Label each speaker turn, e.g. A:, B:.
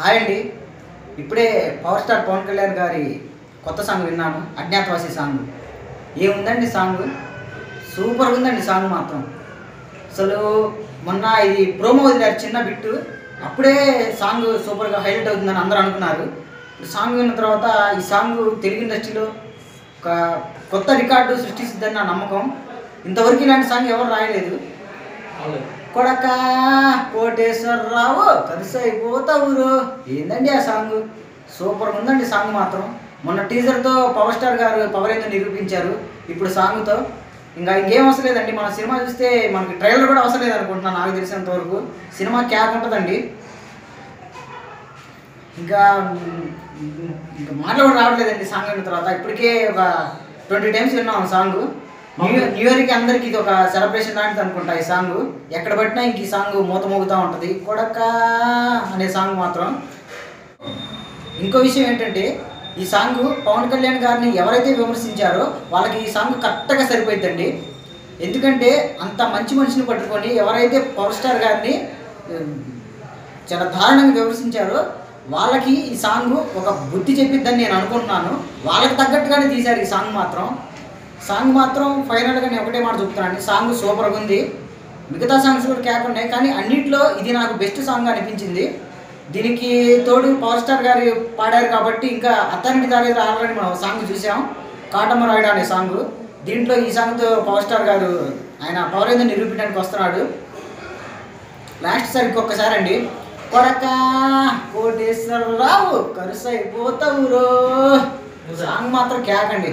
A: Hi అండి. ఇప్పుడే power star Pawan Kalyan గారి కొత్త సాంగ్ విన్నాను అజ్ఞాతవాసి సాంగ్. ఏముందండి సాంగ్? సూపర్ ఉందండి సాంగ్ మాత్రం. అసలు మొన్న ఇది ప్రోమో వదిలారు చిన్న బిట్టు. అప్పుడే సాంగ్ సూపర్గా హైలైట్ అవుతుందని అందరూ అనుకున్నారు. సాంగ్ విన్న తర్వాత ఈ సాంగ్ తెలుగు ఇండస్ట్రీలో ఒక కొత్త రికార్డు సృష్టిస్తుందని నా నమ్మకం. ఇంతవరకు ఇలాంటి సాంగ్ ఎవరు రాయలేదు. కొడకా కోటేశ్వరరావు కలిసి అయిపోతావురు ఏందండి ఆ సాంగ్? సూపర్ ఉందండి సాంగ్ మాత్రం. మొన్న టీజర్తో పవర్ స్టార్ గారు పవర్ ఏందో నిరూపించారు ఇప్పుడు సాంగ్తో. ఇంకా ఇంకేం అవసరం లేదండి మన సినిమా చూస్తే మనకి ట్రైలర్ కూడా అవసరం లేదనుకుంటున్నాను నాకు తెలిసినంత వరకు. సినిమా క్యాక్ ఉంటుందండి. ఇంకా ఇంకా మాటలు కూడా రావట్లేదండి సాంగ్ అయిన తర్వాత. ఇప్పటికే ఒక ట్వంటీ టైమ్స్ విన్నాం సాంగ్. న్యూ ఇయర్ న్యూ ఇయర్కి అందరికి ఇది ఒక సెలబ్రేషన్ లాంటిది అనుకుంటా ఈ సాంగ్ ఎక్కడ పట్టినా ఇంక ఈ సాంగ్ మూత మోగుతూ ఉంటుంది. కొడక అనే సాంగ్ మాత్రం. ఇంకో విషయం ఏంటంటే ఈ సాంగ్ పవన్ కళ్యాణ్ గారిని ఎవరైతే విమర్శించారో వాళ్ళకి ఈ సాంగ్ కరెక్ట్గా సరిపోయిందండి ఎందుకంటే అంత మంచి మనిషిని పట్టుకొని ఎవరైతే పవర్ స్టార్ గారిని చాలా దారుణంగా విమర్శించారో వాళ్ళకి ఈ సాంగ్ ఒక బుద్ధి చెప్పిద్దని నేను అనుకుంటున్నాను. వాళ్ళకి తగ్గట్టుగానే తీశారు ఈ సాంగ్ మాత్రం. సాంగ్ మాత్రం ఫైనల్గా నేను ఒకటే మాట చెప్తున్నాను సాంగ్ సూపర్గా ఉంది. మిగతా సాంగ్స్ కూడా క్యాక్ ఉన్నాయి. కానీ అన్నిట్లో ఇది నాకు బెస్ట్ సాంగ్ అనిపించింది. దీనికి తోడు పవర్ స్టార్ గారు పాడారు కాబట్టి ఇంకా అత్తానికి దారి ఆల్రెడీ మనం సాంగ్ చూసాం. కాటమ్మ రాయుడు అనే సాంగ్ దీంట్లో ఈ సాంగ్తో పవర్ స్టార్ గారు ఆయన పవర్ ఏదో నిరూపించడానికి వస్తున్నాడు. లాస్ట్ సార్ ఇంకొకసారి అండి. కొడక కోటేశ్వరరావు కరుసైపోతావు అయిపోతావురో సాంగ్ మాత్రం క్యాక్ అండి.